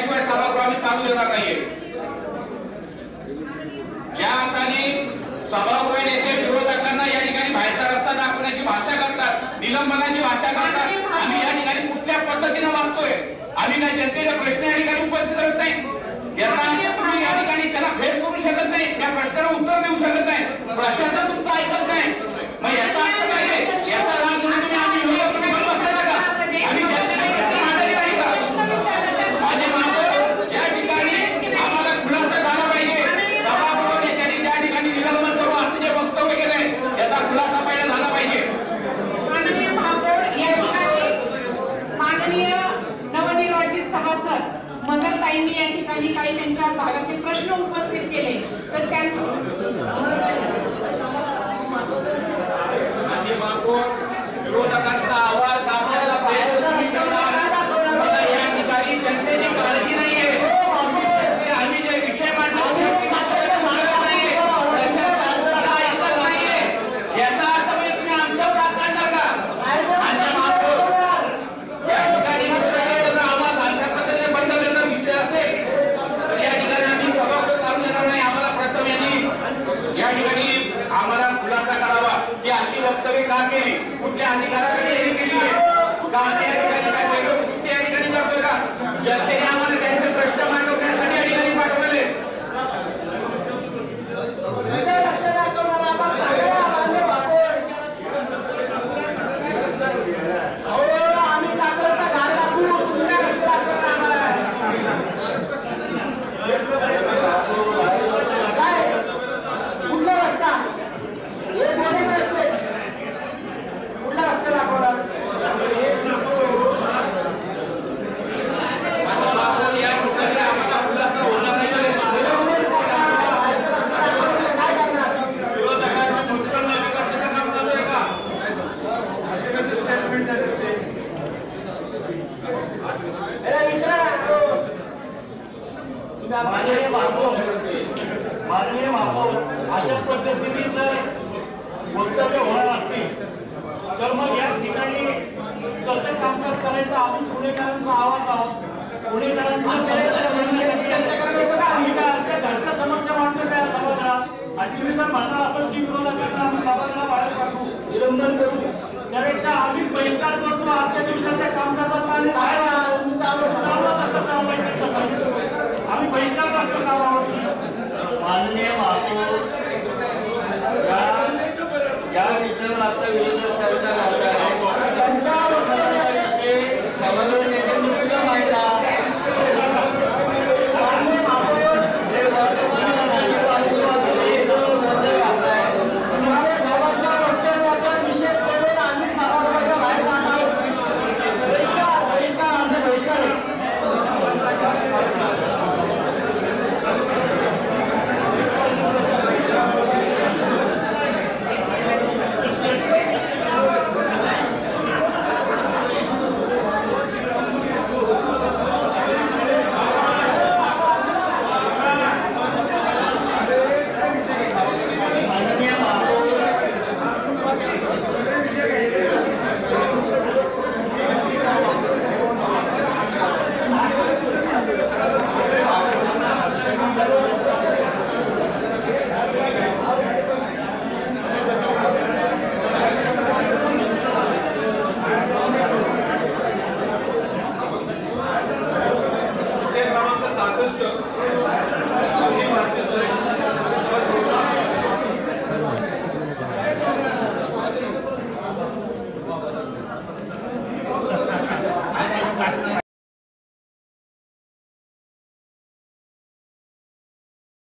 त्याशिवाय सभागृह आम्ही चालू देणार नाहीये. ज्या अर्थाने सभागृह नेते विरोधकांना या ठिकाणी बाहेरचा रस्ता दाखवण्याची भाषा करतात निलंबनाची भाषा करतात आम्ही या ठिकाणी कुठल्या पद्धतीने वागतोय? आम्ही काय जनतेचे प्रश्न या ठिकाणी उपस्थित करत नाही? त्यांनी या ठिकाणी काही त्यांच्या भागातील प्रश्न उपस्थित केले. तर त्या वक्तव्य का केली? कुठल्या अधिकाराकडे केली आहे? त्या मानवी वागणूक मानवी वागणूक अशा पद्धतीने जर वक्तव्य होणार असतील तर मग या ठिकाणी कसं कामकाज करायचं? आम्ही पुणेकरांचा आवाज आहोत. पुणेकरांचा म्हणजे घरच्या समस्या मांडतो त्या सभागृहात? आणि तुम्ही जर म्हणणार असाल की विरोधकांना आम्ही सभागृहा बाहेर काढू माननीय महापौर या विषयावर आता विरोधात चर्चा झाली आहे